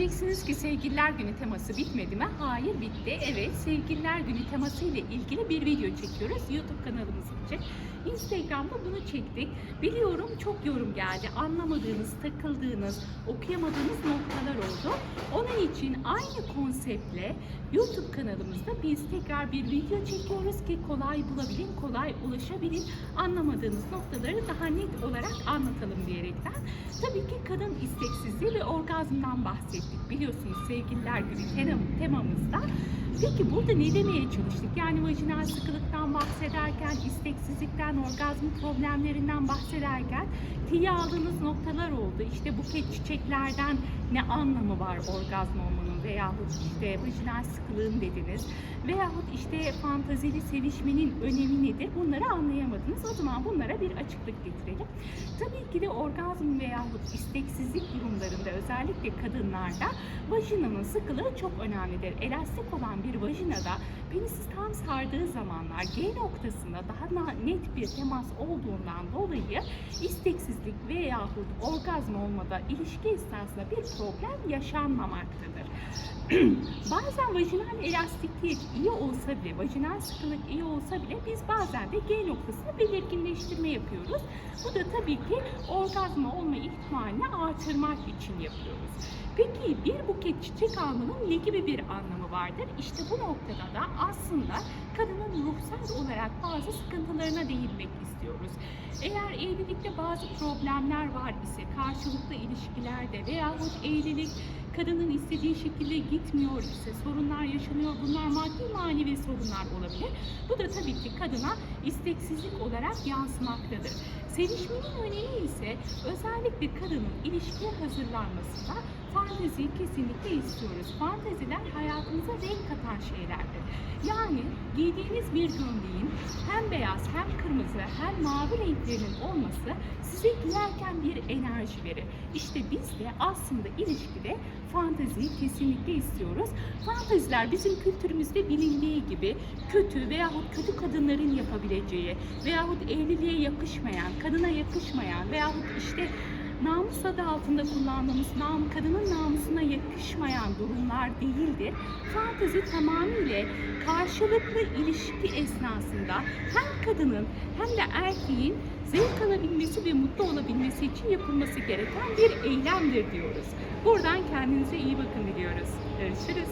Diyeceksiniz ki sevgililer günü teması bitmedi mi? Hayır bitti. Evet sevgililer günü teması ile ilgili bir video çekiyoruz YouTube kanalımız için. Instagram'da bunu çektik. Biliyorum çok yorum geldi. Anlamadığınız, takıldığınız, okuyamadığınız noktalar oldu. Onun için aynı konseptle YouTube kanalımızda biz tekrar bir video çekiyoruz ki kolay bulabilin, kolay ulaşabilin. Anlamadığınız noktaları daha net olarak anlatalım diyerekten. Tabii ki kadın isteksizliği ve orgazmdan bahsettik. Biliyorsunuz sevgililer günü tema- temamızda. Peki burada ne demeye çalıştık? Yani vajinal sıkılıktan bahsederken, isteksizlikten, orgazm problemlerinden bahsederken tiye aldığınız noktalar oldu. İşte buket çiçeklerden ne anlamı var orgazm olmanın veyahut işte vajinal sıkılığın dediniz. Veyahut işte fantazili sevişmenin önemi nedir? Bunları anlayamadınız. O zaman bunlara bir açıklık getirelim. Tabii ki de orgazm veyahut isteksizlik durumlarında özellikle kadınlarda vajinanın sıkılığı çok önemlidir. Elastik olan bir vajinada penisi tam sardığı zamanlar G noktasında daha net bir temas olduğundan dolayı isteksizlik veyahut orgazm olmada ilişki esnasında bir problem yaşanmamaktadır. bazen vajinal elastiklik iyi olsa bile, vajinal sıkılık iyi olsa bile biz bazen de G noktasında belirginleştirme yapıyoruz. Bu da tabii ki orgazma olma ihtimalini artırmak için yapıyoruz. Peki bir buket çiçek almanın ne gibi bir anlamı vardır? İşte bu noktada da aslında kadının ruhsal olarak bazı sıkıntılarına değinmek istiyoruz. Eğer evlilikte bazı problemler var ise karşılıklı ilişkilerde veyahut evlilik kadının istediği şekilde gitmiyor ise sorunlar yaşanıyor. Bunlar maddi manevi sorunlar olabilir. Bu da tabii ki kadına isteksizlik olarak yansımaktadır. Sevişmenin önemi ise özellikle kadının ilişkiye hazırlanmasında fantezi kesinlikle istiyoruz. Fanteziler hayatımıza renk katan şeylerdir. Yani giydiğiniz bir gömleğin hem beyaz hem kırmızı hem mavi renklerinin olması size giyerken bir enerji verir. İşte biz de aslında ilişkide fanteziyi kesinlikle istiyoruz. Fanteziler bizim kültürümüzde bilindiği gibi kötü veyahut kötü kadınların yapabileceği veyahut evliliğe yakışmayan, kadına yakışmayan veyahut işte namus adı altında kullandığımız nam, kadının namusuna yakışmayan durumlar değildir. Fantezi tamamıyla karşılıklı ilişki esnasında hem kadının hem de erkeğin zevk alabilmesi ve mutlu olabilmesi için yapılması gereken bir eylemdir diyoruz. Buradan kendinize iyi bakın diliyoruz. Görüşürüz.